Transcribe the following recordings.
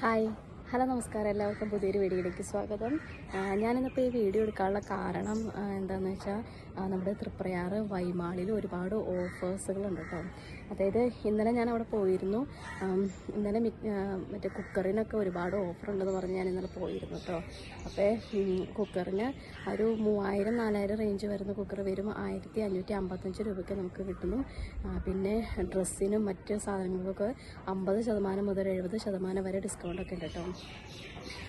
嗨。ഹലോ നമസ്കാരം. എല്ലാവർക്കും പുതിയൊരു വീഡിയോയിലേക്ക് സ്വാഗതം. ഞാനിന്നിപ്പോൾ ഈ വീഡിയോ എടുക്കാനുള്ള കാരണം എന്താണെന്ന് വെച്ചാൽ നമ്മുടെ തൃപ്രയാറ് വൈമാളിൽ ഒരുപാട് ഓഫേഴ്സുകളുണ്ട് കേട്ടോ. അതായത് ഇന്നലെ ഞാൻ അവിടെ പോയിരുന്നു ഇന്നലെ മറ്റേ കുക്കറിനൊക്കെ ഒരുപാട് ഓഫർ ഉണ്ടെന്ന് പറഞ്ഞ് ഞാൻ ഇന്നലെ പോയിരുന്നു കേട്ടോ. അപ്പോൾ കുക്കറിന് ഒരു മൂവായിരം നാലായിരം റേഞ്ച് വരുന്ന കുക്കർ വരും. ആയിരത്തി അഞ്ഞൂറ്റി അമ്പത്തഞ്ച് രൂപയ്ക്ക് നമുക്ക് കിട്ടുന്നു. പിന്നെ ഡ്രസ്സിനും മറ്റ് സാധനങ്ങൾക്കൊക്കെ അമ്പത് ശതമാനം മുതൽ എഴുപത് ശതമാനം വരെ ഡിസ്കൗണ്ട് ഒക്കെ ഉണ്ട് കേട്ടോ.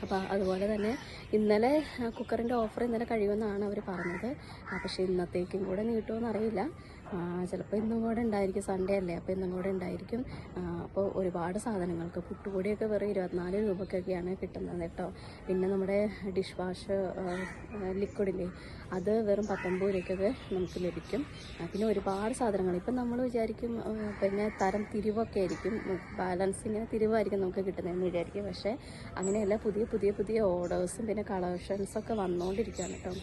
അപ്പോൾ അതുപോലെ തന്നെ ഇന്നലെ കുക്കറിന്റെ ഓഫർ ഇന്നലെ കഴിയുമെന്നാണ് അവർ പറഞ്ഞത്. പക്ഷേ ഇന്നത്തേക്കും കൂടെ നീട്ടുമെന്ന് അറിയില്ല ചിലപ്പോൾ ഇന്നും കൂടെ ഉണ്ടായിരിക്കും. സൺഡേ അല്ലേ? അപ്പോൾ ഇന്നും കൂടെ ഉണ്ടായിരിക്കും. അപ്പോൾ ഒരുപാട് സാധനങ്ങൾക്ക് പുട്ടുപൊടിയൊക്കെ വെറും ഇരുപത്തിനാല് രൂപക്കൊക്കെയാണ് കിട്ടുന്നത് കേട്ടോ. പിന്നെ നമ്മുടെ ഡിഷ് വാഷ് ലിക്വിഡില്ലേ അത് വെറും പത്തൊമ്പത് രൂപയ്ക്കൊക്കെ നമുക്ക് ലഭിക്കും. പിന്നെ ഒരുപാട് സാധനങ്ങൾ. ഇപ്പം നമ്മൾ വിചാരിക്കും പിന്നെ തരം തിരിവൊക്കെ ആയിരിക്കും. ബാലൻസ് ഇങ്ങനെ തിരിവായിരിക്കും നമുക്ക് കിട്ടുന്നതെന്ന് വിചാരിക്കും. പക്ഷേ അങ്ങനെയല്ല. പുതിയ പുതിയ പുതിയ ഓർഡേഴ്സും പിന്നെ കളക്ഷൻസൊക്കെ വന്നുകൊണ്ടിരിക്കുകയാണ് കേട്ടോ.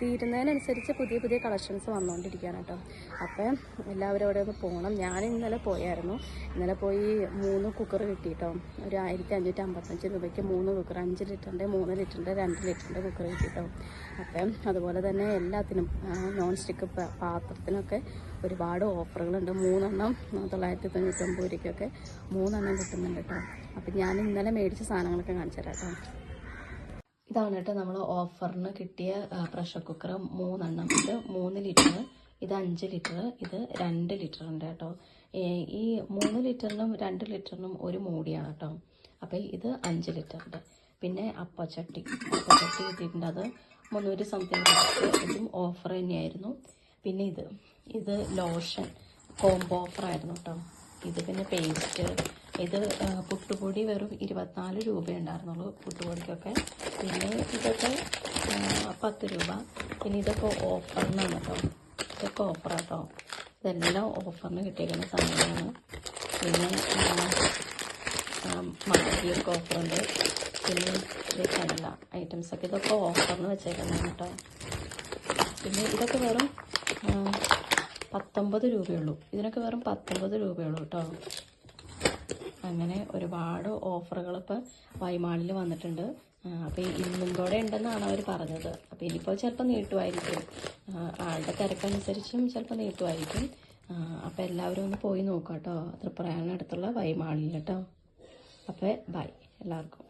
തീരുന്നതിനനുസരിച്ച് പുതിയ പുതിയ കളക്ഷൻസ് വന്നുകൊണ്ടിരിക്കുകയാണ് കേട്ടോ. അപ്പം എല്ലാവരും അവിടെ ഒന്ന് പോകണം. ഞാൻ ഇന്നലെ പോയായിരുന്നു. ഇന്നലെ പോയി മൂന്ന് കുക്കർ കിട്ടി കേട്ടോ ഒരു ആയിരത്തി അഞ്ഞൂറ്റി അമ്പത്തഞ്ച് രൂപയ്ക്ക് മൂന്ന് കുക്കർ അഞ്ച് ലിറ്ററിന്റെ മൂന്ന് ലിറ്ററിന്റെ രണ്ട് ലിറ്ററിന്റെ കുക്കർ കിട്ടി കേട്ടോ അപ്പം അതുപോലെ തന്നെ എല്ലാത്തിനും നോൺ സ്റ്റിക്ക് പാത്രത്തിനൊക്കെ ഒരുപാട് ഓഫറുകളുണ്ട് മൂന്നെണ്ണം തൊള്ളായിരത്തി തൊണ്ണൂറ്റൊമ്പത് രൂപയ്ക്കൊക്കെ മൂന്നെണ്ണം കിട്ടുന്നുണ്ട് കേട്ടോ. അപ്പം ഞാൻ ഇന്നലെ മേടിച്ച സാധനങ്ങളൊക്കെ കാണിച്ചു തരാം കേട്ടോ. ഇതാണ് കേട്ടോ നമ്മൾ ഓഫറിന് കിട്ടിയ പ്രഷർ കുക്കർ മൂന്നെണ്ണം ഇത് മൂന്ന് ലിറ്റർ ഇത് അഞ്ച് ലിറ്റർ ഇത് രണ്ട് ലിറ്റർ ഉണ്ട് കേട്ടോ. ഈ മൂന്ന് ലിറ്ററിനും രണ്ട് ലിറ്ററിനും ഒരു മൂടിയാണ് കേട്ടോ. അപ്പോൾ ഇത് അഞ്ച് ലിറ്ററിന്റെ പിന്നെ അപ്പച്ചട്ടി. അപ്പച്ചട്ടി കിട്ടിയിട്ടുണ്ട്. അത് മുന്നൂറ് സംതിങ് ഇതും ഓഫർ തന്നെയായിരുന്നു. പിന്നെ ഇത് ഇത് ലോഷൻ കോംബോ ഓഫർ ആയിരുന്നു കേട്ടോ. ഇത് പിന്നെ പേസ്റ്റ് ഇത് പുട്ടുപൊടി വെറും ഇരുപത്തിനാല് രൂപ ഉണ്ടായിരുന്നുള്ളൂ പുട്ടുപൊടിക്കൊക്കെ. പിന്നെ ഇതൊക്കെ പത്ത് രൂപ. പിന്നെ ഇതൊക്കെ ഓഫറിനാണ് കേട്ടോ. ഇതൊക്കെ ഓഫറാട്ടോ ഇതെല്ലാം ഓഫറിന് കിട്ടിയിരിക്കുന്ന സാധനങ്ങളാണ്. പിന്നെ മാഗിയൊക്കെ ഓഫറുണ്ട്. പിന്നെ കടല ഐറ്റംസൊക്കെ ഇതൊക്കെ ഓഫറിന് വെച്ചേക്കുന്നതാണ് കേട്ടോ. പിന്നെ ഇതൊക്കെ വെറും പത്തൊമ്പത് രൂപയുള്ളൂ. ഇതിനൊക്കെ വെറും പത്തൊമ്പത് രൂപയുള്ളൂ കേട്ടോ. അങ്ങനെ ഒരുപാട് ഓഫറുകൾ ഇപ്പോൾ വൈമാളിൽ വന്നിട്ടുണ്ട്. അപ്പോൾ ഇന്നും കൂടെ ഉണ്ടെന്നാണ് അവർ പറഞ്ഞത്. അപ്പോൾ ഇനിയിപ്പോൾ ചിലപ്പോൾ നീട്ടുമായിരിക്കും. ആളുടെ തിരക്കനുസരിച്ചും ചിലപ്പോൾ നീട്ടുമായിരിക്കും അപ്പോൾ എല്ലാവരും ഒന്ന് പോയി നോക്കാം കേട്ടോ അടുത്തുള്ള വൈമാളിൽ കേട്ടോ. അപ്പോൾ ബൈ എല്ലാവർക്കും.